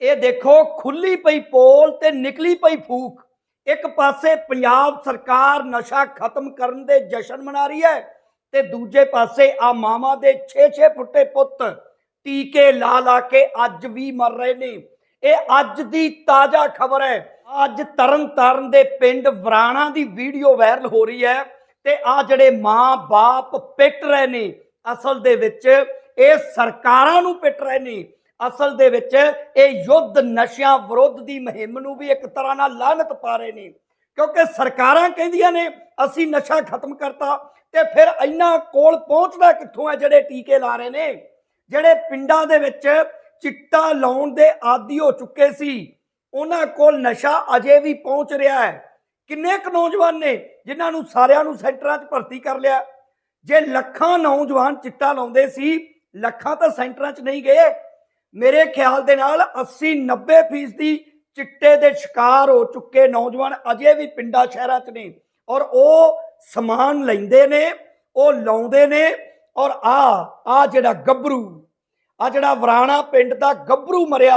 ਇਹ ਦੇਖੋ, ਖੁੱਲੀ ਪਈ ਪੋਲ ਤੇ ਨਿਕਲੀ ਪਈ ਫੂਕ। ਇੱਕ ਪਾਸੇ ਪੰਜਾਬ ਸਰਕਾਰ ਨਸ਼ਾ ਖਤਮ ਕਰਨ ਦੇ ਜਸ਼ਨ ਮਨਾ ਰਹੀ ਹੈ ਤੇ ਦੂਜੇ ਪਾਸੇ ਆ ਮਾਮਾ ਦੇ 6-6 ਫੁੱਟੇ ਪੁੱਤ ਟੀਕੇ ਲਾ ਲਾ ਕੇ ਅੱਜ ਵੀ ਮਰ ਰਹੇ ਨੇ। ਇਹ ਅੱਜ ਦੀ ਤਾਜ਼ਾ ਖਬਰ ਹੈ। ਅੱਜ ਤਰਨ ਤਾਰਨ ਦੇ ਪਿੰਡ ਵਰਾਣਾ ਦੀ ਵੀਡੀਓ ਵਾਇਰਲ ਹੋ ਰਹੀ ਹੈ ਤੇ ਆ ਜਿਹੜੇ ਮਾਂ-ਬਾਪ ਪਿੱਟ ਰਹੇ ਨੇ, ਅਸਲ ਦੇ ਵਿੱਚ ਇਹ ਸਰਕਾਰਾਂ ਨੂੰ ਪਿੱਟ ਰਹੇ ਨੇ। ਅਸਲ ਦੇ ਵਿੱਚ ਇਹ ਯੁੱਧ ਨਸ਼ਿਆਂ ਵਿਰੁੱਧ ਦੀ ਮੁਹਿੰਮ ਨੂੰ ਵੀ ਇੱਕ ਤਰ੍ਹਾਂ ਨਾਲ ਲਾਹਨਤ ਪਾ ਰਹੇ ਨੇ। ਕਿਉਂਕਿ ਸਰਕਾਰਾਂ ਕਹਿੰਦੀਆਂ ਨੇ, ਅਸੀਂ ਨਸ਼ਾ ਖਤਮ ਕਰਤਾ ਤੇ ਫਿਰ ਇੰਨਾ ਕੋਲ ਪਹੁੰਚਦਾ ਕਿੱਥੋਂ ਹੈ ਜਿਹੜੇ ਟੀਕੇ ਲਾ ਰਹੇ ਨੇ? ਜਿਹੜੇ ਪਿੰਡਾਂ ਦੇ ਵਿੱਚ ਚਿੱਟਾ ਲਾਉਣ ਦੇ ਆਦੀ ਹੋ ਚੁੱਕੇ ਸੀ, ਉਹਨਾਂ ਕੋਲ ਨਸ਼ਾ ਅਜੇ ਵੀ ਪਹੁੰਚ ਰਿਹਾ ਹੈ। ਕਿੰਨੇ ਕੁ ਨੌਜਵਾਨ ਨੇ ਜਿਨ੍ਹਾਂ ਨੂੰ ਸਾਰਿਆਂ ਨੂੰ ਸੈਂਟਰਾਂ 'ਚ ਭਰਤੀ ਕਰ ਲਿਆ? ਜੇ ਲੱਖਾਂ ਨੌਜਵਾਨ ਚਿੱਟਾ ਲਾਉਂਦੇ ਸੀ, ਲੱਖਾਂ ਤਾਂ ਸੈਂਟਰਾਂ 'ਚ ਨਹੀਂ ਗਏ। ਮੇਰੇ ਖਿਆਲ ਦੇ ਨਾਲ 80 90 ਫੀਸਦੀ ਚਿੱਟੇ ਦੇ ਸ਼ਿਕਾਰ ਹੋ ਚੁੱਕੇ ਨੌਜਵਾਨ ਅਜੇ ਵੀ ਪਿੰਡਾਂ ਸ਼ਹਿਰਾਂ 'ਚ ਨੇ ਔਰ ਉਹ ਸਮਾਨ ਲੈਂਦੇ ਨੇ, ਉਹ ਲਾਉਂਦੇ ਨੇ ਔਰ ਆ ਆ ਜਿਹੜਾ ਗੱਭਰੂ, ਆ ਜਿਹੜਾ ਵਰਾਣਾ ਪਿੰਡ ਦਾ ਗੱਭਰੂ ਮਰਿਆ,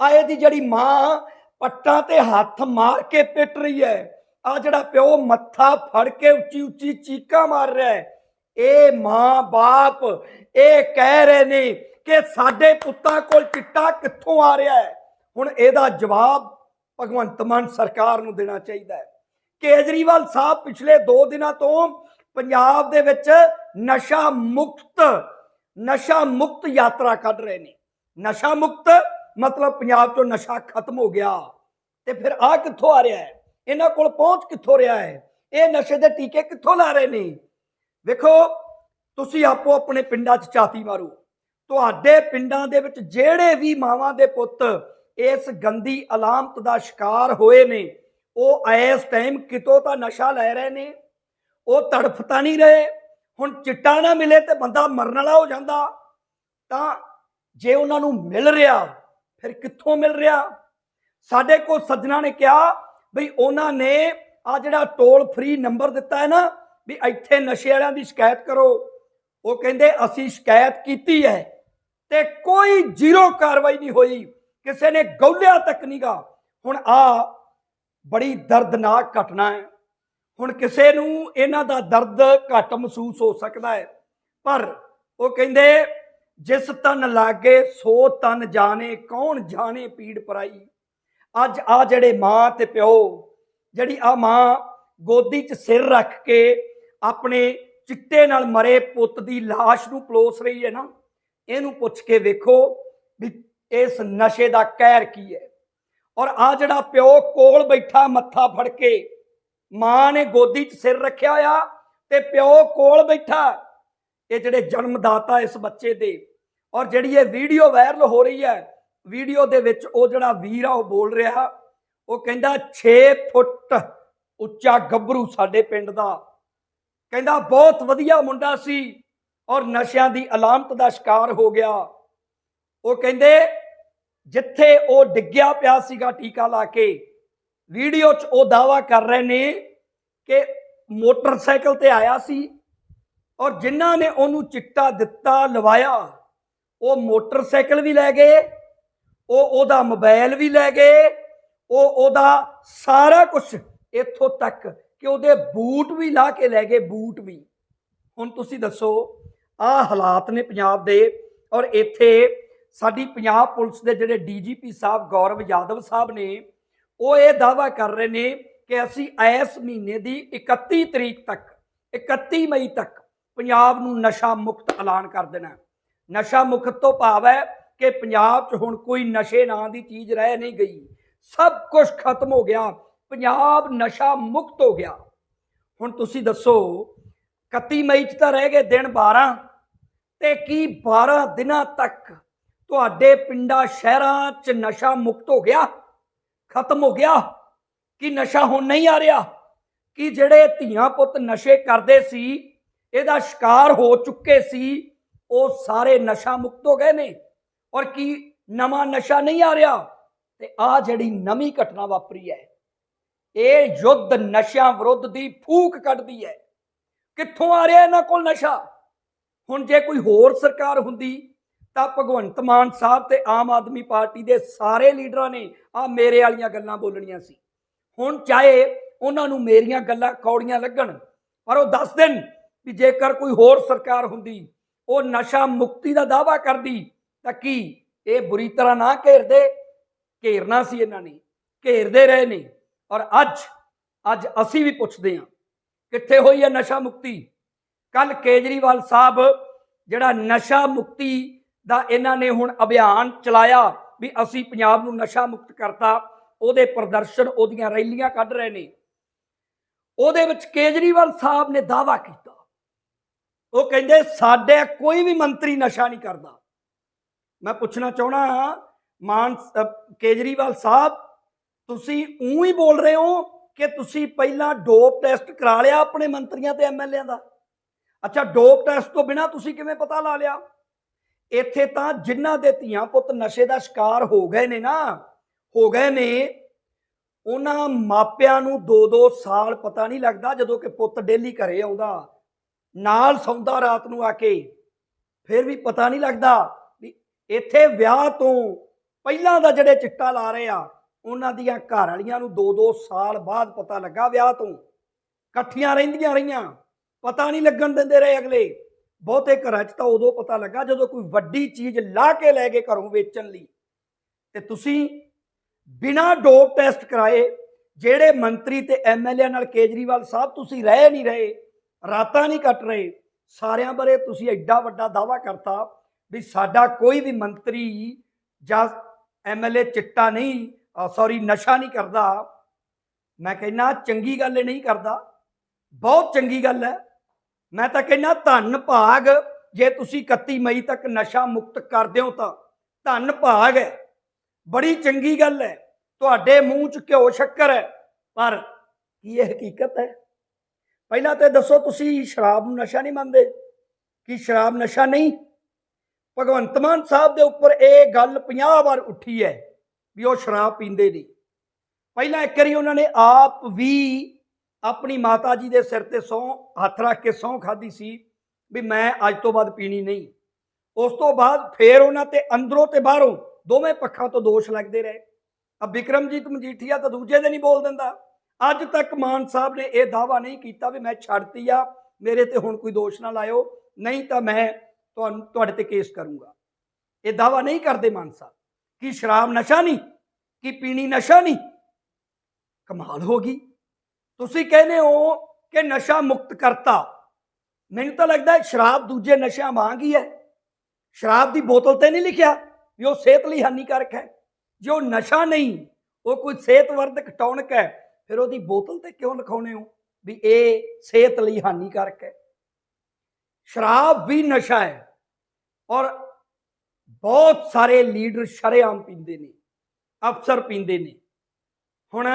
ਆ ਇਹਦੀ ਜਿਹੜੀ ਮਾਂ ਪੱਟਾਂ ਤੇ ਹੱਥ ਮਾਰ ਕੇ ਪਿੱਟ ਰਹੀ ਹੈ, ਆ ਜਿਹੜਾ ਪਿਓ ਮੱਥਾ ਫੜ ਕੇ ਉੱਚੀ ਉੱਚੀ ਚੀਕਾਂ ਮਾਰ ਰਿਹਾ ਹੈ, ਇਹ ਮਾਂ ਬਾਪ ਇਹ ਕਹਿ ਰਹੇ ਨੇ ਕਿ ਸਾਡੇ ਪੁੱਤਾਂ ਕੋਲ ਚਿੱਟਾ ਕਿੱਥੋਂ ਆ ਰਿਹਾ ਹੈ? ਹੁਣ ਇਹਦਾ ਜਵਾਬ ਭਗਵੰਤ ਮਾਨ ਸਰਕਾਰ ਨੂੰ ਦੇਣਾ ਚਾਹੀਦਾ ਹੈ। ਕੇਜਰੀਵਾਲ ਸਾਹਿਬ ਪਿਛਲੇ 2 ਦਿਨਾਂ ਤੋਂ ਪੰਜਾਬ ਦੇ ਵਿੱਚ ਨਸ਼ਾ ਮੁਕਤ ਨਸ਼ਾ ਮੁਕਤ ਯਾਤਰਾ ਕੱਢ ਰਹੇ ਨੇ। ਨਸ਼ਾ ਮੁਕਤ ਮਤਲਬ ਪੰਜਾਬ ਤੋਂ ਨਸ਼ਾ ਖਤਮ ਹੋ ਗਿਆ। ਤੇ ਫਿਰ ਆ ਕਿੱਥੋਂ ਆ ਰਿਹਾ ਹੈ? ਇਹਨਾਂ ਕੋਲ ਪਹੁੰਚ ਕਿੱਥੋਂ ਰਿਹਾ ਹੈ? ਇਹ ਨਸ਼ੇ ਦੇ ਟੀਕੇ ਕਿੱਥੋਂ ਲਾ ਰਹੇ ਨੇ? ਵੇਖੋ, ਤੁਸੀਂ ਆਪੋ ਆਪਣੇ ਪਿੰਡਾਂ 'ਚ ਚਾਤੀ ਮਾਰੋ। ਤੁਹਾਡੇ ਪਿੰਡਾਂ ਦੇ ਵਿੱਚ ਜਿਹੜੇ ਵੀ ਮਾਵਾਂ ਦੇ ਪੁੱਤ ਇਸ ਗੰਦੀ ਅਲਾਮਤ ਦਾ ਸ਼ਿਕਾਰ ਹੋਏ ਨੇ, ਉਹ ਇਸ ਟਾਈਮ ਕਿਤੋਂ ਤਾਂ ਨਸ਼ਾ ਲੈ ਰਹੇ ਨੇ, ਉਹ ਤੜਫ ਤਾਂ ਨਹੀਂ ਰਹੇ, ਹੁਣ ਚਿੱਟਾ ਨਾ ਮਿਲੇ ਤੇ ਬੰਦਾ ਮਰਨ ਵਾਲਾ ਹੋ ਜਾਂਦਾ, ਤਾਂ ਜੇ ਉਹਨਾਂ ਨੂੰ ਮਿਲ ਰਿਹਾ, ਫਿਰ ਕਿੱਥੋਂ ਮਿਲ ਰਿਹਾ? ਸਾਡੇ ਕੋਲ ਸੱਜਣਾ ਨੇ ਕਿਹਾ ਬਈ ਉਹਨਾਂ ਨੇ ਆ ਜਿਹੜਾ ਟੋਲ ਫ੍ਰੀ ਨੰਬਰ ਦਿੱਤਾ ਹੈ ਨਾ, ਵੀ ਇੱਥੇ ਨਸ਼ੇ ਵਾਲਿਆਂ ਦੀ ਸ਼ਿਕਾਇਤ ਕਰੋ, ਉਹ ਕਹਿੰਦੇ ਅਸੀਂ ਸ਼ਿਕਾਇਤ ਕੀਤੀ ਹੈ। ਤੇ ਕੋਈ ਜ਼ੀਰੋ ਕਾਰਵਾਈ ਨਹੀਂ ਹੋਈ। ਕਿਸੇ ਨੇ ਗੌਲਿਆ ਤੱਕ ਨਹੀਂਗਾ ਹੁਣ ਆ ਬੜੀ ਦਰਦਨਾਕ ਘਟਨਾ ਹੈ। ਹੁਣ ਕਿਸੇ ਨੂੰ ਇਹਨਾਂ ਦਾ ਦਰਦ ਘੱਟ ਮਹਿਸੂਸ ਹੋ ਸਕਦਾ ਹੈ। ਪਰ ਉਹ ਕਹਿੰਦੇ, ਜਿਸ ਤਨ ਲਾਗੇ, ਸੋ ਤਨ ਜਾਣੇ, ਕੌਣ ਜਾਣੇ ਪੀੜ ਪਰਾਈ? ਅੱਜ ਆ ਜਿਹੜੇ ਮਾਂ ਤੇ ਪਿਓ, ਜਿਹੜੀ ਆ ਮਾਂ ਗੋਦੀ 'ਚ ਸਿਰ ਰੱਖ ਕੇ ਆਪਣੇ ਚਿੱਟੇ ਨਾਲ ਮਰੇ ਪੁੱਤ ਦੀ লাশ ਨੂੰ ਪਲੋਸ ਰਹੀ ਹੈ ਨਾ। ਇਹਨੂੰ ਪੁੱਛ ਕੇ ਵੇਖੋ ਵੀ ਇਸ ਨਸ਼ੇ ਦਾ ਕਹਿਰ ਕੀ ਹੈ। ਔਰ ਆ ਜਿਹੜਾ ਪਿਓ ਕੋਲ ਬੈਠਾ ਮੱਥਾ ਫੜ ਕੇ, ਮਾਂ ਨੇ ਗੋਦੀ 'ਚ ਸਿਰ ਰੱਖਿਆ ਆ ਤੇ ਪਿਓ ਕੋਲ ਬੈਠਾ, ਇਹ ਜਿਹੜੇ ਜਨਮਦਾਤਾ ਇਸ ਬੱਚੇ ਦੇ, ਔਰ ਜਿਹੜੀ ਇਹ ਵੀਡੀਓ ਵਾਇਰਲ ਹੋ ਰਹੀ ਹੈ, ਵੀਡੀਓ ਦੇ ਵਿੱਚ ਉਹ ਜਿਹੜਾ ਵੀਰ ਆ ਉਹ ਬੋਲ ਰਿਹਾ, ਉਹ ਕਹਿੰਦਾ 6 ਫੁੱਟ ਉੱਚਾ ਗੱਭਰੂ ਸਾਡੇ ਪਿੰਡ ਦਾ। ਕਹਿੰਦਾ ਬਹੁਤ ਵਧੀਆ ਮੁੰਡਾ ਸੀ ਔਰ ਨਸ਼ਿਆਂ ਦੀ ਅਲਾਮਤ ਦਾ ਸ਼ਿਕਾਰ ਹੋ ਗਿਆ। ਉਹ ਕਹਿੰਦੇ, ਜਿੱਥੇ ਉਹ ਡਿੱਗਿਆ ਪਿਆ ਸੀਗਾ ਟੀਕਾ ਲਾ ਕੇ, ਵੀਡੀਓ 'ਚ ਉਹ ਦਾਵਾ ਕਰ ਰਹੇ ਨੇ ਕਿ ਮੋਟਰਸਾਈਕਲ ਤੇ ਆਇਆ ਸੀ ਔਰ ਜਿਨ੍ਹਾਂ ਨੇ ਉਹਨੂੰ ਚਿੱਟਾ ਦਿੱਤਾ, ਲਵਾਇਆ, ਉਹ ਮੋਟਰਸਾਈਕਲ ਵੀ ਲੈ ਗਏ, ਉਹ ਉਹਦਾ ਮੋਬਾਈਲ ਵੀ ਲੈ ਗਏ, ਉਹ ਉਹਦਾ ਸਾਰਾ ਕੁਝ ਇੱਥੋਂ ਤੱਕ ਕਿ ਉਹਦੇ ਬੂਟ ਵੀ ਲਾ ਕੇ ਲੈ ਗਏ, ਬੂਟ ਵੀ। ਹੁਣ ਤੁਸੀਂ ਦੱਸੋ ਆਹ ਹਾਲਾਤ ਨੇ ਪੰਜਾਬ ਦੇ ਔਰ ਇੱਥੇ ਸਾਡੀ ਪੰਜਾਬ ਪੁਲਿਸ ਦੇ ਜਿਹੜੇ ਡੀਜੀਪੀ ਸਾਹਿਬ ਗੌਰਵ ਯਾਦਵ ਸਾਹਿਬ ਨੇ, ਉਹ ਇਹ ਦਾਵਾ ਕਰ ਰਹੇ ਨੇ ਕਿ ਅਸੀਂ ਇਸ ਮਹੀਨੇ ਦੀ 31 ਤਰੀਕ ਤੱਕ 31 ਮਈ ਤੱਕ ਪੰਜਾਬ ਨੂੰ ਨਸ਼ਾ ਮੁਕਤ ਐਲਾਨ ਕਰ ਦੇਣਾ। ਨਸ਼ਾ ਮੁਕਤ ਤੋਂ ਭਾਵ ਹੈ ਕਿ ਪੰਜਾਬ 'ਚ ਹੁਣ ਕੋਈ ਨਸ਼ੇ ਨਾਂ ਦੀ ਚੀਜ਼ ਰਹਿ ਨਹੀਂ ਗਈ। ਸਭ ਕੁਝ ਖਤਮ ਹੋ ਗਿਆ। ਪੰਜਾਬ ਨਸ਼ਾ ਮੁਕਤ ਹੋ ਗਿਆ। ਹੁਣ ਤੁਸੀਂ ਦੱਸੋ 31 ਮਈ 'ਚ ਤਾਂ ਰਹਿ ਗਏ ਦਿਨ 12 ਤੇ ਕੀ 12 ਦਿਨਾਂ ਤੱਕ ਤੁਹਾਡੇ ਪਿੰਡਾਂ ਸ਼ਹਿਰਾਂ 'ਚ ਨਸ਼ਾ ਮੁਕਤ ਹੋ ਗਿਆ, ਖਤਮ ਹੋ ਗਿਆ? ਕਿ ਨਸ਼ਾ ਹੁਣ ਨਹੀਂ ਆ ਰਿਹਾ? ਕਿ ਜਿਹੜੇ ਧੀਆਂ ਪੁੱਤ ਨਸ਼ੇ ਕਰਦੇ ਸੀ, ਇਹਦਾ ਸ਼ਿਕਾਰ ਹੋ ਚੁੱਕੇ ਸੀ, ਉਹ ਸਾਰੇ ਨਸ਼ਾ ਮੁਕਤ ਹੋ ਗਏ ਨੇ? ਔਰ ਕੀ ਨਵਾਂ ਨਸ਼ਾ ਨਹੀਂ ਆ ਰਿਹਾ? ਤੇ ਆ ਜਿਹੜੀ ਨਵੀਂ ਘਟਨਾ ਵਾਪਰੀ ਹੈ, ਇਹ ਯੁੱਧ ਨਸ਼ਿਆਂ ਵਿਰੁੱਧ ਦੀ ਫੂਕ ਕੱਢਦੀ ਹੈ। ਕਿੱਥੋਂ ਆ ਰਿਹਾ ਇਹਨਾਂ ਕੋਲ ਨਸ਼ਾ? ਹੁਣ ਜੇ ਕੋਈ ਹੋਰ ਸਰਕਾਰ ਹੁੰਦੀ, ਤਾਂ ਭਗਵੰਤ ਮਾਨ ਸਾਹਿਬ ਤੇ ਆਮ ਆਦਮੀ ਪਾਰਟੀ ਦੇ ਸਾਰੇ ਲੀਡਰਾਂ ਨੇ ਆ ਮੇਰੇ ਵਾਲੀਆਂ ਗੱਲਾਂ ਬੋਲਣੀਆਂ ਸੀ। ਹੁਣ ਚਾਹੇ ਉਹਨਾਂ ਨੂੰ ਮੇਰੀਆਂ ਗੱਲਾਂ ਕੌੜੀਆਂ ਲੱਗਣ, ਪਰ ਉਹ ਦੱਸ ਦੇਣ ਵੀ ਜੇਕਰ ਕੋਈ ਹੋਰ ਸਰਕਾਰ ਹੁੰਦੀ, ਉਹ ਨਸ਼ਾ ਮੁਕਤੀ ਦਾ ਦਾਵਾ ਕਰਦੀ, ਤਾਂ ਕੀ ਇਹ ਬੁਰੀ ਤਰ੍ਹਾਂ ਨਾ ਘੇਰਦੇ? ਘੇਰਨਾ ਸੀ ਇਹਨਾਂ ਨੇ, ਘੇਰਦੇ ਰਹੇ ਨੇ। ਔਰ ਅੱਜ ਅੱਜ ਅਸੀਂ ਵੀ ਪੁੱਛਦੇ ਹਾਂ, ਕਿੱਥੇ ਹੋਈ ਹੈ ਨਸ਼ਾ ਮੁਕਤੀ? ਕੱਲ ਕੇਜਰੀਵਾਲ ਸਾਹਿਬ ਜਿਹੜਾ ਨਸ਼ਾ ਮੁਕਤੀ ਦਾ ਇਹਨਾਂ ਨੇ ਹੁਣ ਅਭਿਆਨ ਚਲਾਇਆ ਵੀ ਅਸੀਂ ਪੰਜਾਬ ਨੂੰ ਨਸ਼ਾ ਮੁਕਤ ਕਰਤਾ, ਉਹਦੇ ਪ੍ਰਦਰਸ਼ਨ ਉਹਦੀਆਂ ਰੈਲੀਆਂ ਕੱਢ ਰਹੇ ਨੇ। ਉਹਦੇ ਵਿੱਚ ਕੇਜਰੀਵਾਲ ਸਾਹਿਬ ਨੇ ਦਾਵਾ ਕੀਤਾ। ਉਹ ਕਹਿੰਦੇ, ਸਾਡੇ ਕੋਈ ਵੀ ਮੰਤਰੀ ਨਸ਼ਾ ਨਹੀਂ ਕਰਦਾ। ਮੈਂ ਪੁੱਛਣਾ ਚਾਹਣਾ ਮਾਨ ਕੇਜਰੀਵਾਲ ਸਾਹਿਬ, ਤੁਸੀਂ ਉਹੀ ਹੀ ਬੋਲ ਰਹੇ ਹੋ ਕਿ ਤੁਸੀਂ ਪਹਿਲਾਂ ਡੋਪ ਟੈਸਟ ਕਰਾ ਲਿਆ ਆਪਣੇ ਮੰਤਰੀਆਂ ਤੇ ਐਮਐਲਏਆਂ ਦਾ? ਅੱਛਾ, ਡੋਪ ਟੈਸਟ ਤੋਂ ਬਿਨਾ ਤੁਸੀਂ ਕਿਵੇਂ ਪਤਾ ਲਾ ਲਿਆ? ਇੱਥੇ ਤਾਂ ਜਿਨ੍ਹਾਂ ਦੇ ਧੀਆਂ ਪੁੱਤ ਨਸ਼ੇ ਦਾ ਸ਼ਿਕਾਰ ਹੋ ਗਏ ਨੇ ਨਾ, ਹੋ ਗਏ ਨੇ, ਉਹਨਾਂ ਮਾਪਿਆਂ ਨੂੰ 2-2 ਸਾਲ ਪਤਾ ਨਹੀਂ ਲੱਗਦਾ ਜਦੋਂ ਕਿ ਪੁੱਤ ਡੇਲੀ ਘਰੇ ਆਉਂਦਾ, ਨਾਲ ਸੌਂਦਾ ਰਾਤ ਨੂੰ ਆ ਕੇ, ਫਿਰ ਵੀ ਪਤਾ ਨਹੀਂ ਲੱਗਦਾ ਵੀ ਇੱਥੇ ਵਿਆਹ ਤੋਂ ਪਹਿਲਾਂ ਦਾ ਜਿਹੜੇ ਚਿੱਟਾ ਲਾ ਰਹੇ ਆ, ਉਹਨਾਂ ਦੀਆਂ ਘਰ ਵਾਲੀਆਂ ਨੂੰ 2-2 ਸਾਲ ਬਾਅਦ ਪਤਾ ਲੱਗਾ ਵਿਆਹ ਤੋਂ, ਇਕੱਠੀਆਂ ਰਹਿੰਦੀਆਂ ਰਹੀਆਂ। ਪਤਾ ਨਹੀਂ ਲੱਗਣ ਦਿੰਦੇ ਰਹੇ ਅਗਲੇ। ਬਹੁਤੇ ਘਰਾਂ 'ਚ ਤਾਂ ਉਦੋਂ ਪਤਾ ਲੱਗਾ ਜਦੋਂ ਕੋਈ ਵੱਡੀ ਚੀਜ਼ ਲਾ ਕੇ ਲੈ ਕੇ ਘਰੋਂ ਵੇਚਣ ਲਈ। ਤੇ ਤੁਸੀਂ ਬਿਨਾਂ ਡੋਪ ਟੈਸਟ ਕਰਾਏ, ਜਿਹੜੇ ਮੰਤਰੀ ਤੇ ਐਮਐਲਏ ਨਾਲ ਕੇਜਰੀਵਾਲ ਸਾਹਿਬ ਤੁਸੀਂ ਰਹਿ ਨਹੀਂ ਰਹੇ, ਰਾਤਾਂ ਨਹੀਂ ਕੱਟ ਰਹੇ, ਸਾਰਿਆਂ ਬਾਰੇ ਤੁਸੀਂ ਐਡਾ ਵੱਡਾ ਦਾਵਾ ਕਰਤਾ ਵੀ ਸਾਡਾ ਕੋਈ ਵੀ ਮੰਤਰੀ ਜਾਂ ਐਮਐਲਏ ਚਿੱਟਾ ਨਹੀਂ ਸੌਰੀ ਨਸ਼ਾ ਨਹੀਂ ਕਰਦਾ। ਮੈਂ ਕਹਿੰਨਾ ਚੰਗੀ ਗੱਲ ਇਹ ਨਹੀਂ ਕਰਦਾ। ਬਹੁਤ ਚੰਗੀ ਗੱਲ ਹੈ। ਮੈਂ ਤਾਂ ਕਹਿੰਦਾ ਧੰਨ ਭਾਗ, ਜੇ ਤੁਸੀਂ 31 ਮਈ ਤੱਕ ਨਸ਼ਾ ਮੁਕਤ ਕਰ ਦਿਓ ਤਾਂ। ਧੰਨ ਭਾਗ ਹੈ। ਬੜੀ ਚੰਗੀ ਗੱਲ ਹੈ। ਤੁਹਾਡੇ ਮੂੰਹ 'ਚ ਘਿਓ ਸ਼ੱਕਰ ਹੈ। ਪਰ ਕੀ ਇਹ ਹਕੀਕਤ ਹੈ? ਪਹਿਲਾਂ ਤੇ ਦੱਸੋ, ਤੁਸੀਂ ਸ਼ਰਾਬ ਨੂੰ ਨਸ਼ਾ ਨਹੀਂ ਮੰਨਦੇ? ਕਿ ਸ਼ਰਾਬ ਨਸ਼ਾ ਨਹੀਂ? ਭਗਵੰਤ ਮਾਨ ਸਾਹਿਬ ਦੇ ਉੱਪਰ ਇਹ ਗੱਲ 50 ਵਾਰ ਉੱਠੀ ਹੈ ਵੀ ਉਹ ਸ਼ਰਾਬ ਪੀਂਦੇ ਨਹੀਂ ਪਹਿਲਾਂ ਇੱਕ ਵਾਰੀ ਉਹਨਾਂ ਨੇ ਆਪ ਵੀ ਆਪਣੀ ਮਾਤਾ ਜੀ ਦੇ ਸਿਰ ਤੇ ਸੌ ਹੱਥ ਰੱਖ ਕੇ ਸੌ ਖਾਦੀ ਸੀ ਵੀ ਮੈਂ ਅੱਜ ਤੋਂ ਬਾਅਦ ਪੀਣੀ ਨਹੀਂ। ਉਸ ਤੋਂ ਬਾਅਦ ਫੇਰ ਉਹਨਾਂ ਤੇ ਅੰਦਰੋਂ ਤੇ ਬਾਹਰੋਂ ਦੋਵੇਂ ਪੱਖਾਂ ਤੋਂ ਦੋਸ਼ ਲੱਗਦੇ ਰਹੇ। ਆ ਵਿਕਰਮਜੀਤ ਮਜੀਠੀਆ ਤਾਂ ਦੂਜੇ ਦਿਨ ਹੀ ਬੋਲ ਦਿੰਦਾ, ਅੱਜ ਤੱਕ ਮਾਨ ਸਾਹਿਬ ਨੇ ਇਹ ਦਾਵਾ ਨਹੀਂ ਕੀਤਾ ਵੀ ਮੈਂ ਛੱਡਤੀ ਆ, ਮੇਰੇ ਤੇ ਹੁਣ ਕੋਈ ਦੋਸ਼ ਨਾ ਲਾਇਓ, ਨਹੀਂ ਤਾਂ ਮੈਂ ਤੁਹਾਨੂੰ, ਤੁਹਾਡੇ ਤੇ ਕੇਸ ਕਰੂੰਗਾ। ਇਹ ਦਾਵਾ ਨਹੀਂ ਕਰਦੇ ਮਾਨ ਸਾਹਿਬ। ਕਿ ਸ਼ਰਾਬ ਨਸ਼ਾ ਨਹੀਂ? ਕਿ ਪੀਣੀ ਨਸ਼ਾ ਨਹੀਂ? ਕਮਾਲ ਹੋ ਗਈ। ਤੁਸੀਂ ਕਹਿੰਦੇ ਹੋ ਕਿ ਨਸ਼ਾ ਮੁਕਤ ਕਰਤਾ। ਮੈਨੂੰ ਤਾਂ ਲੱਗਦਾ ਹੈ ਸ਼ਰਾਬ ਦੂਜੇ ਨਸ਼ਿਆਂ ਵਾਂਗ ਹੀ ਹੈ। ਸ਼ਰਾਬ ਦੀ ਬੋਤਲ ਤੇ ਨਹੀਂ ਲਿਖਿਆ ਵੀ ਉਹ ਸਿਹਤ ਲਈ ਹਾਨੀਕਾਰਕ ਹੈ। ਜੇ ਉਹ ਨਸ਼ਾ ਨਹੀਂ, ਉਹ ਕੋਈ ਸਿਹਤਵਰਧਕ ਟੌਨਕ ਹੈ, ਫਿਰ ਉਹਦੀ ਬੋਤਲ ਤੇ ਕਿਉਂ ਲਿਖਾਉਨੇ ਹੋ ਵੀ ਇਹ ਸਿਹਤ ਲਈ ਹਾਨੀਕਾਰਕ ਹੈ? ਸ਼ਰਾਬ ਵੀ ਨਸ਼ਾ ਹੈ ਔਰ ਬਹੁਤ ਸਾਰੇ ਲੀਡਰ ਸ਼ਰੇਆਮ ਪੀਂਦੇ ਨੇ, ਅਫਸਰ ਪੀਂਦੇ ਨੇ। ਹੁਣ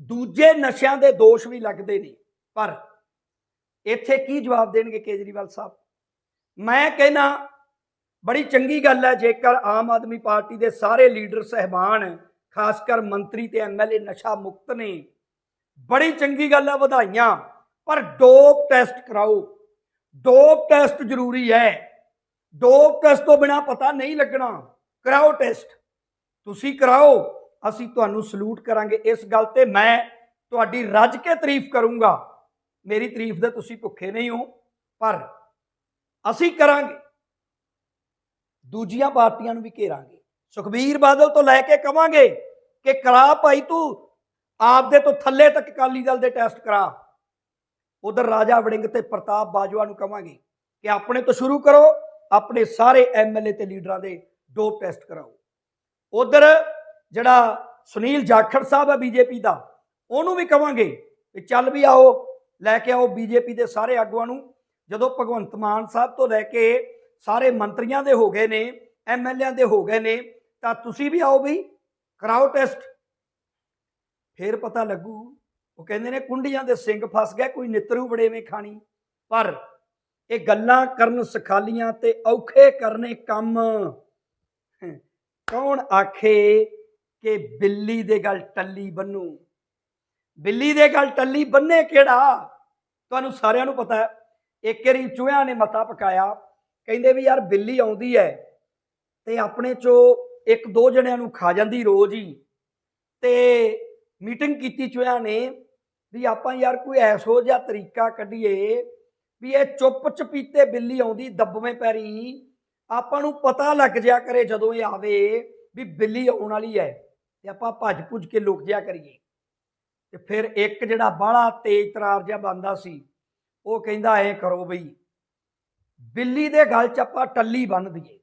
ਦੂਜੇ ਨਸ਼ਿਆਂ ਦੇ ਦੋਸ਼ ਵੀ ਲੱਗਦੇ ਨੇ। ਪਰ ਇੱਥੇ ਕੀ ਜਵਾਬ ਦੇਣਗੇ ਕੇਜਰੀਵਾਲ ਸਾਹਿਬ? ਮੈਂ ਕਹਿੰਨਾ ਬੜੀ ਚੰਗੀ ਗੱਲ ਹੈ, ਜੇਕਰ ਆਮ ਆਦਮੀ ਪਾਰਟੀ ਦੇ ਸਾਰੇ ਲੀਡਰ ਸਹਿਬਾਨ, ਖਾਸ ਕਰ ਮੰਤਰੀ ਤੇ ਐਮਐਲਏ ਨਸ਼ਾ ਮੁਕਤ ਨੇ, ਬੜੀ ਚੰਗੀ ਗੱਲ ਹੈ ਵਧਾਈਆਂ। ਪਰ ਡੋਪ ਟੈਸਟ ਕਰਾਓ। ਡੋਪ ਟੈਸਟ ਜ਼ਰੂਰੀ ਹੈ। ਡੋਪ ਟੈਸਟ ਤੋਂ ਬਿਨਾ ਪਤਾ ਨਹੀਂ ਲੱਗਣਾ। ਕਰਾਓ ਟੈਸਟ। ਤੁਸੀਂ ਕਰਾਓ। ਅਸੀਂ ਤੁਹਾਨੂੰ ਸਲੂਟ ਕਰਾਂਗੇ। ਇਸ ਗੱਲ ਤੇ ਮੈਂ ਤੁਹਾਡੀ ਰੱਜ ਕੇ ਤਾਰੀਫ ਕਰੂੰਗਾ। ਮੇਰੀ ਤਾਰੀਫ ਦੇ ਤੁਸੀਂ ਭੁੱਖੇ ਨਹੀਂ ਹੋ, ਪਰ ਅਸੀਂ ਕਰਾਂਗੇ। ਦੂਜੀਆਂ ਪਾਰਟੀਆਂ ਨੂੰ ਵੀ ਘੇਰਾਂਗੇ। ਸੁਖਬੀਰ ਬਾਦਲ ਤੋਂ ਲੈ ਕੇ ਕਵਾਂਗੇ ਕਿ ਕਰਾ ਭਾਈ ਤੂੰ, ਆਪਦੇ ਤੋਂ ਥੱਲੇ ਤੱਕ ਅਕਾਲੀ ਦਲ ਦੇ ਟੈਸਟ ਕਰਾ। ਉਧਰ ਰਾਜਾ ਵੜਿੰਗ ਤੇ ਪ੍ਰਤਾਪ ਬਾਜਵਾ ਨੂੰ ਕਵਾਂਗੇ ਕਿ ਆਪਣੇ ਤੋਂ ਸ਼ੁਰੂ ਕਰੋ, ਆਪਣੇ ਸਾਰੇ ਐਮਐਲਏ ਤੇ ਲੀਡਰਾਂ ਦੇ ਡੋਪ ਟੈਸਟ ਕਰਾਓ। ਉਧਰ ਜਿਹੜਾ ਸੁਨੀਲ ਜਾਖੜ ਸਾਹਿਬ ਹੈ ਬੀਜੇਪੀ ਦਾ, ਉਹਨੂੰ ਵੀ ਕਵਾਂਗੇ ਕਿ ਚੱਲ ਵੀ ਆਓ, ਲੈ ਕੇ ਆਓ ਬੀਜੇਪੀ ਦੇ ਸਾਰੇ ਆਗੂਆਂ ਨੂੰ। ਜਦੋਂ ਭਗਵੰਤ ਮਾਨ ਸਾਹਿਬ ਤੋਂ ਲੈ ਕੇ ਸਾਰੇ ਮੰਤਰੀਆਂ ਦੇ ਹੋ ਗਏ ਨੇ ਐਮਐਲਏਆਂ ਦੇ ਹੋ ਗਏ ਨੇ, ਤਾਂ ਤੁਸੀਂ ਵੀ ਆਓ ਬਈ, ਕਰਾਓ ਟੈਸਟ। ਫੇਰ ਪਤਾ ਲੱਗੂ, ਉਹ ਕਹਿੰਦੇ ਨੇ ਕੁੰਡੀਆਂ ਦੇ ਸਿੰਘ ਫਸ ਗਏ, ਕੋਈ ਨਿਤਰੂ ਬੜੇਵੇਂ ਖਾਣੀ। ਪਰ ਇਹ ਗੱਲਾਂ ਕਰਨ ਸਖਾਲੀਆਂ ਤੇ ਔਖੇ ਕਰਨੇ ਕੰਮ। ਕੌਣ ਆਖੇ ਕਿ ਬਿੱਲੀ ਦੇ ਗੱਲ ਟੱਲੀ ਬੰਨੂ। ਬਿੱਲੀ ਦੇ ਗੱਲ ਟੱਲੀ ਬੰਨੇ ਕਿਹੜਾ? ਤੁਹਾਨੂੰ ਸਾਰਿਆਂ ਨੂੰ ਪਤਾ ਹੈ। ਇੱਕ ਵਾਰੀ ਚੂਹਿਆਂ ਨੇ ਮਤਾ ਪਕਾਇਆ। ਕਹਿੰਦੇ ਵੀ ਯਾਰ ਬਿੱਲੀ ਆਉਂਦੀ ਹੈ ਤੇ ਆਪਣੇ ਚੋਂ ਇੱਕ ਦੋ ਜਣਿਆਂ ਨੂੰ ਖਾ ਜਾਂਦੀ ਰੋਜ਼ ਹੀ। ਤੇ ਮੀਟਿੰਗ ਕੀਤੀ ਚੂਹਿਆਂ ਨੇ ਵੀ ਆਪਾਂ ਯਾਰ ਕੋਈ ਐਸੋ ਜਿਹਾ ਤਰੀਕਾ ਕੱਢੀਏ ਵੀ ਇਹ ਚੁੱਪ ਚਪੀਤੇ ਬਿੱਲੀ ਆਉਂਦੀ ਦੱਬਵੇਂ ਪੈਰੀ। ਆਪਾਂ ਨੂੰ ਪਤਾ ਲੱਗ ਜਿਆ ਕਰੇ ਜਦੋਂ ਇਹ ਆਵੇ ਵੀ ਬਿੱਲੀ ਆਉਣ ਵਾਲੀ ਹੈ। ਤੇ ਆਪਾਂ ਭੱਜ ਭੁੱਜ ਕੇ ਲੁਕ ਜਿਆ ਕਰੀਏ। ਤੇ ਫਿਰ ਇੱਕ ਜਿਹੜਾ ਬਾਹਲਾ ਤੇਜ਼ ਤਰਾਰ ਜਿਹਾ ਬੰਦਾ ਸੀ, ਉਹ ਕਹਿੰਦਾ ਐ ਕਰੋ ਬਈ, ਬਿੱਲੀ ਦੇ ਗਲ 'ਚ ਆਪਾਂ ਟੱਲੀ ਬੰਨ ਦਈਏ।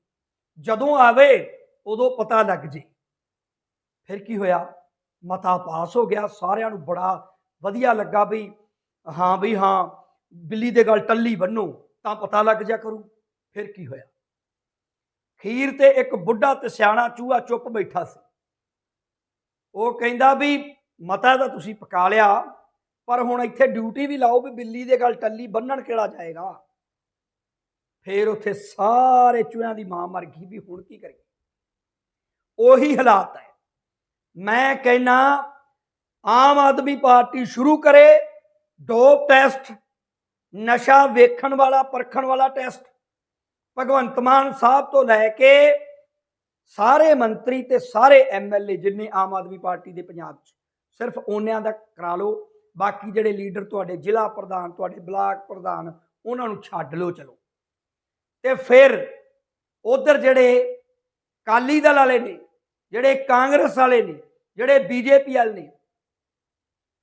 ਜਦੋਂ ਆਵੇ, ਉਦੋਂ ਪਤਾ ਲੱਗ ਜੇ। ਫਿਰ ਕੀ ਹੋਇਆ? ਮਤਾ ਪਾਸ ਹੋ ਗਿਆ, ਸਾਰਿਆਂ ਨੂੰ ਬੜਾ ਵਧੀਆ ਲੱਗਾ ਵੀ ਹਾਂ ਵੀ ਹਾਂ, ਬਿੱਲੀ ਦੇ ਗਲ ਟੱਲੀ ਬੰਨੋ, ਤਾਂ ਪਤਾ ਲੱਗ ਜਾ ਕਰੂ। ਫਿਰ ਕੀ ਹੋਇਆ? ਖੀਰ ਤੇ ਇੱਕ ਬੁੱਢਾ ਤੇ ਸਿਆਣਾ ਚੂਹਾ ਚੁੱਪ ਬੈਠਾ ਸੀ। ਉਹ ਕਹਿੰਦਾ ਵੀ ਮਤਾ ਤਾਂ ਤੁਸੀਂ ਪਕਾ ਲਿਆ, ਪਰ ਹੁਣ ਇੱਥੇ ਡਿਊਟੀ ਵੀ ਲਾਓ ਵੀ ਬਿੱਲੀ ਦੇ ਗੱਲ ਟੱਲੀ ਬੰਨਣ ਕਿਹੜਾ ਜਾਏਗਾ। ਫੇਰ ਉੱਥੇ ਸਾਰੇ ਚੂਹਿਆਂ ਦੀ ਮਾਂ ਮਰ ਗਈ ਵੀ ਹੁਣ ਕੀ ਕਰੀਏ। ਉਹੀ ਹਾਲਾਤ ਹੈ। ਮੈਂ ਕਹਿਣਾ ਆਮ ਆਦਮੀ ਪਾਰਟੀ ਸ਼ੁਰੂ ਕਰੇ, ਡੋਪ ਟੈਸਟ, ਨਸ਼ਾ ਵੇਖਣ ਵਾਲਾ, ਪਰਖਣ ਵਾਲਾ ਟੈਸਟ, ਭਗਵੰਤ ਮਾਨ ਸਾਹਿਬ ਤੋਂ ਲੈ ਕੇ ਸਾਰੇ ਮੰਤਰੀ ਤੇ ਸਾਰੇ ਐਮਐਲਏ ਜਿੰਨੇ ਆਮ ਆਦਮੀ ਪਾਰਟੀ ਦੇ ਪੰਜਾਬ 'ਚ, ਸਿਰਫ ਉਹਨਿਆਂ ਦਾ ਕਰਾ ਲਓ, ਬਾਕੀ ਜਿਹੜੇ ਲੀਡਰ ਤੁਹਾਡੇ ਜ਼ਿਲ੍ਹਾ ਪ੍ਰਧਾਨ, ਤੁਹਾਡੇ ਬਲਾਕ ਪ੍ਰਧਾਨ, ਉਹਨਾਂ ਨੂੰ ਛੱਡ ਲਓ ਚਲੋ। ਤੇ ਫਿਰ ਉਧਰ ਜਿਹੜੇ ਕਾਲੀ ਦਲ ਵਾਲੇ ਨੇ, ਜਿਹੜੇ ਕਾਂਗਰਸ ਵਾਲੇ ਨੇ, ਜਿਹੜੇ ਬੀਜੇਪੀ ਵਾਲੇ ਨੇ,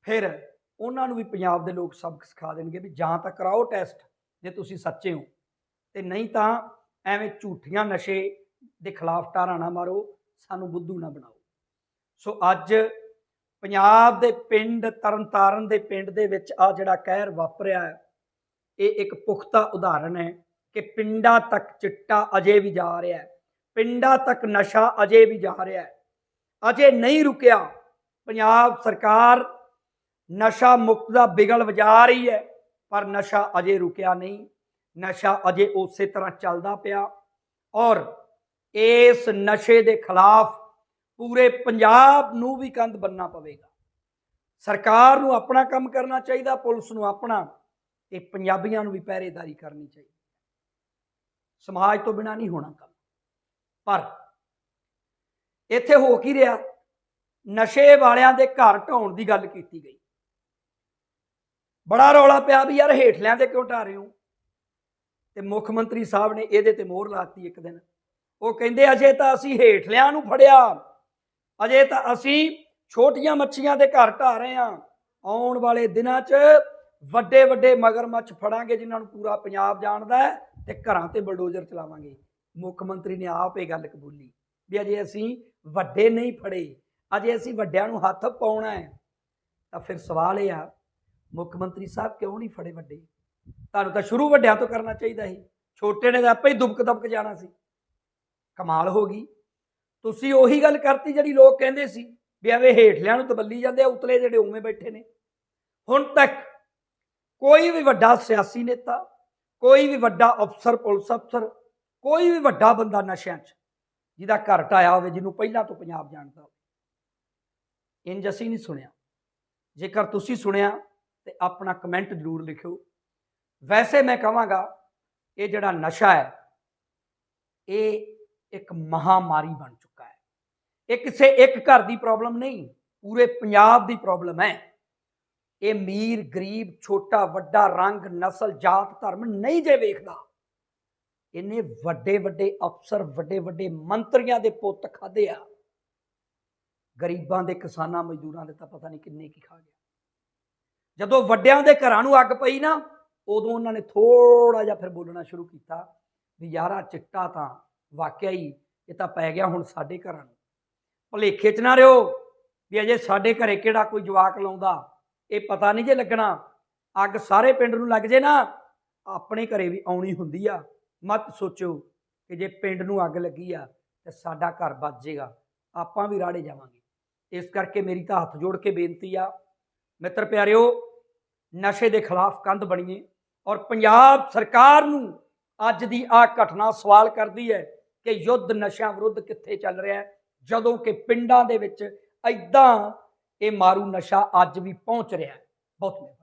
ਫਿਰ ਉਹਨਾਂ ਨੂੰ ਵੀ ਪੰਜਾਬ ਦੇ ਲੋਕ ਸਬਕ ਸਿਖਾ ਦੇਣਗੇ ਵੀ ਜਾਂ ਤਾਂ ਕਰਾਓ ਟੈਸਟ ਜੇ ਤੁਸੀਂ ਸੱਚੇ ਹੋ, ਤੇ ਨਹੀਂ ਤਾਂ ਐਵੇਂ ਝੂਠੀਆਂ ਨਸ਼ੇ ਦੇ ਖਿਲਾਫ ਟਾਰਾ ਨਾ ਮਾਰੋ, ਸਾਨੂੰ ਬੁੱਧੂ ਨਾ ਬਣਾਓ। ਸੋ ਅੱਜ ਪੰਜਾਬ ਦੇ ਪਿੰਡ ਤਰਨਤਾਰਨ ਦੇ ਪਿੰਡ ਦੇ ਵਿੱਚ ਆ ਜਿਹੜਾ ਕਹਿਰ ਵਾਪਰਿਆ ਇਹ ਇੱਕ ਪੁਖਤਾ ਉਦਾਹਰਣ ਹੈ ਕਿ ਪਿੰਡਾਂ ਤੱਕ ਚਿੱਟਾ ਅਜੇ ਵੀ ਜਾ ਰਿਹਾ ਹੈ, ਪਿੰਡਾਂ ਤੱਕ ਨਸ਼ਾ ਅਜੇ ਵੀ ਜਾ ਰਿਹਾ ਹੈ। ਅਜੇ ਨਹੀਂ ਰੁਕਿਆ, ਪੰਜਾਬ ਸਰਕਾਰ ਨਸ਼ਾ ਮੁਕਤ ਦਾ ਬਿਗਲ ਵਜਾ ਰਹੀ ਹੈ, ਪਰ ਨਸ਼ਾ ਅਜੇ ਰੁਕਿਆ ਨਹੀਂ, ਨਸ਼ਾ ਅਜੇ ਉਸੇ ਤਰ੍ਹਾਂ ਚੱਲਦਾ ਪਿਆ ਔਰ ਇਸ ਨਸ਼ੇ ਦੇ ਖਿਲਾਫ ਪੂਰੇ ਪੰਜਾਬ ਨੂੰ ਵੀ ਕੰਧ ਬੰਨਣਾ ਪਵੇਗਾ। ਸਰਕਾਰ ਨੂੰ ਆਪਣਾ ਕੰਮ ਕਰਨਾ ਚਾਹੀਦਾ, ਪੁਲਿਸ ਨੂੰ ਆਪਣਾ ਤੇ ਪੰਜਾਬੀਆਂ ਨੂੰ ਵੀ ਪਹਿਰੇਦਾਰੀ ਕਰਨੀ ਚਾਹੀਦੀ ਸਮਾਜ ਤੋਂ ਬਿਨਾ ਨਹੀਂ ਹੋਣਾ ਕੰਮ। ਪਰ ਇੱਥੇ ਹੋ ਕੀ ਰਿਹਾ? ਨਸ਼ੇ ਵਾਲਿਆਂ ਦੇ ਘਰ ਢਾਉਣ ਦੀ ਗੱਲ ਕੀਤੀ ਗਈ। ਬੜਾ ਰੌਲਾ ਪਿਆ ਵੀ ਯਾਰ ਹੇਠਲਿਆਂ ਦੇ ਕਿਉਂ ਢਾ ਰਹੇ ਹੋ? ਤੇ ਮੁੱਖ ਮੰਤਰੀ ਸਾਹਿਬ ਨੇ ਇਹਦੇ ਤੇ ਮੋਹਰ ਲਾਤੀ ਇੱਕ ਦਿਨ। ਉਹ ਕਹਿੰਦੇ, ਅਜੇ ਤਾਂ ਅਸੀਂ ਹੇਠਲਿਆਂ ਨੂੰ ਫੜਿਆ। ਅਜੇ ਤਾਂ ਅਸੀਂ ਛੋਟੀਆਂ ਮੱਛੀਆਂ ਦੇ ਘਰ ਢਾ ਰਹੇ ਹਾਂ। ਆਉਣ ਵਾਲੇ ਦਿਨਾਂ 'ਚ ਵੱਡੇ ਵੱਡੇ ਮਗਰਮੱਛ ਫੜਾਂਗੇ ਜਿਨ੍ਹਾਂ ਨੂੰ ਪੂਰਾ ਪੰਜਾਬ ਜਾਣਦਾ ਹੈ ਤੇ ਘਰਾਂ ਤੇ ਬਲਡੋਜ਼ਰ ਚਲਾਵਾਂਗੇ। ਮੁੱਖ ਮੰਤਰੀ ਨੇ ਆਪ ਇਹ ਗੱਲ ਕਬੂਲੀ ਵੀ ਅਜੇ ਅਸੀਂ ਵੱਡੇ ਨਹੀਂ ਫੜੇ। ਅਜੇ ਅਸੀਂ ਵੱਡਿਆਂ ਨੂੰ ਹੱਥ ਪਾਉਣਾ ਹੈ। ਤਾਂ ਫਿਰ ਸਵਾਲ ਇਹ ਆ, ਮੁੱਖ ਮੰਤਰੀ ਸਾਹਿਬ ਕਿਉਂ ਨਹੀਂ ਫੜੇ ਵੱਡੇ? ਤੁਹਾਨੂੰ ਤਾਂ ਸ਼ੁਰੂ ਵੱਡਿਆਂ ਤੋਂ ਕਰਨਾ ਚਾਹੀਦਾ ਸੀ। ਛੋਟੇ ਨੇ ਤਾਂ ਆਪੇ ਹੀ ਦੁਬਕ ਦਬਕ ਜਾਣਾ ਸੀ। ਕਮਾਲ ਹੋ ਗਈ। ਤੁਸੀਂ ਉਹੀ ਗੱਲ ਕਰਤੀ ਜਿਹੜੀ ਲੋਕ ਕਹਿੰਦੇ ਸੀ ਵੀ ਐਵੇਂ ਹੇਠਲਿਆਂ ਨੂੰ ਤਬੱਲੀ ਜਾਂਦੇ ਆ, ਉਤਲੇ ਜਿਹੜੇ ਉਵੇਂ ਬੈਠੇ ਨੇ। ਹੁਣ ਤੱਕ ਕੋਈ ਵੀ ਵੱਡਾ ਸਿਆਸੀ ਨੇਤਾ, ਕੋਈ ਵੀ ਵੱਡਾ ਅਫਸਰ, ਪੁਲਿਸ ਅਫਸਰ, ਕੋਈ ਵੀ ਵੱਡਾ ਬੰਦਾ ਨਸ਼ਿਆਂ 'ਚ, ਜਿਹਦਾ ਘਰ ਢਾਇਆ ਹੋਵੇ, ਜਿਹਨੂੰ ਪਹਿਲਾਂ ਤੋਂ ਪੰਜਾਬ ਜਾਣਦਾ ਹੋਵੇ ਇੰਜ ਅਸੀਂ ਨਹੀਂ ਸੁਣਿਆ। ਜੇਕਰ ਤੁਸੀਂ ਸੁਣਿਆ ਤੇ ਆਪਣਾ ਕਮੈਂਟ ਜ਼ਰੂਰ ਲਿਖਿਓ। ਵੈਸੇ ਮੈਂ ਕਹਾਂਗਾ, ਇਹ ਜਿਹੜਾ ਨਸ਼ਾ ਹੈ, ਇਹ ਇੱਕ ਮਹਾਮਾਰੀ ਬਣ ਚੁੱਕਾ ਹੈ। ਇਹ ਕਿਸੇ ਇੱਕ ਘਰ ਦੀ ਪ੍ਰੋਬਲਮ ਨਹੀਂ, ਪੂਰੇ ਪੰਜਾਬ ਦੀ ਪ੍ਰੋਬਲਮ ਹੈ। ਇਹ ਮੀਰ, ਗਰੀਬ, ਛੋਟਾ, ਵੱਡਾ, ਰੰਗ, ਨਸਲ, ਜਾਤ, ਧਰਮ ਨਹੀਂ ਜੇ ਵੇਖਦਾ। ਇਹਨੇ ਵੱਡੇ ਵੱਡੇ ਅਫਸਰ, ਵੱਡੇ ਵੱਡੇ ਮੰਤਰੀਆਂ ਦੇ ਪੁੱਤ ਖਾਦੇ ਆ। ਗਰੀਬਾਂ ਦੇ, ਕਿਸਾਨਾਂ, ਮਜ਼ਦੂਰਾਂ ਦੇ ਤਾਂ ਪਤਾ ਨਹੀਂ ਕਿੰਨੇ ਕੀ ਖਾ ਗਿਆ ਜਦੋਂ ਵੱਡਿਆਂ ਦੇ ਘਰਾਂ ਨੂੰ ਅੱਗ ਪਈ ਨਾ, ਉਦੋਂ ਉਹਨਾਂ ਨੇ ਥੋੜਾ ਜਿਹਾ ਫਿਰ ਬੋਲਣਾ ਸ਼ੁਰੂ ਕੀਤਾ ਵੀ ਯਾਰਾ ਚਿੱਟਾ ਤਾਂ ਵਾਕਿਆ ਹੀ ਇਹ ਤਾਂ ਪੈ ਗਿਆ ਹੁਣ ਸਾਡੇ ਘਰਾਂ ਨੂੰ। ਭਲੇਖੇ 'ਚ ਨਾ ਰਿਓ ਵੀ ਅਜੇ ਸਾਡੇ ਘਰੇ ਕਿਹੜਾ ਕੋਈ ਜਵਾਕ ਲਾਉਂਦਾ। ਇਹ ਪਤਾ ਨਹੀਂ ਜੇ ਲੱਗਣਾ। ਅੱਗ ਸਾਰੇ ਪਿੰਡ ਨੂੰ ਲੱਗ ਜੇ ਨਾ, ਆਪਣੇ ਘਰੇ ਵੀ ਆਉਣੀ ਹੁੰਦੀ ਆ। ਮਤ ਸੋਚੋ ਕਿ ਜੇ ਪਿੰਡ ਨੂੰ ਅੱਗ ਲੱਗੀ ਆ ਤੇ ਸਾਡਾ ਘਰ ਬਚ ਜਾਏਗਾ ਆਪਾਂ ਵੀ ਰਾੜੇ ਜਾਵਾਂਗੇ। ਇਸ ਕਰਕੇ ਮੇਰੀ ਤਾਂ ਹੱਥ ਜੋੜ ਕੇ ਬੇਨਤੀ ਆ। ਮਿੱਤਰ ਪਿਆਰਿਓ, ਨਸ਼ੇ ਦੇ ਖਿਲਾਫ ਕੰਧ ਬਣੀਏ ਔਰ ਪੰਜਾਬ ਸਰਕਾਰ ਨੂੰ ਅੱਜ ਦੀ ਆ ਘਟਨਾ ਸਵਾਲ ਕਰਦੀ ਹੈ। ਕਿ ਯੁੱਧ ਨਸ਼ਿਆਂ ਵਿਰੁੱਧ ਕਿੱਥੇ ਚੱਲ ਰਿਹਾ ਹੈ? ਜਦੋਂ ਕਿ ਪਿੰਡਾਂ ਦੇ ਵਿੱਚ ਐਦਾਂ ਇਹ ਮਾਰੂ ਨਸ਼ਾ ਅੱਜ ਵੀ ਪਹੁੰਚ ਰਿਹਾ ਹੈ। ਬਹੁਤ ਮਿਹਰਬਾਨੀ।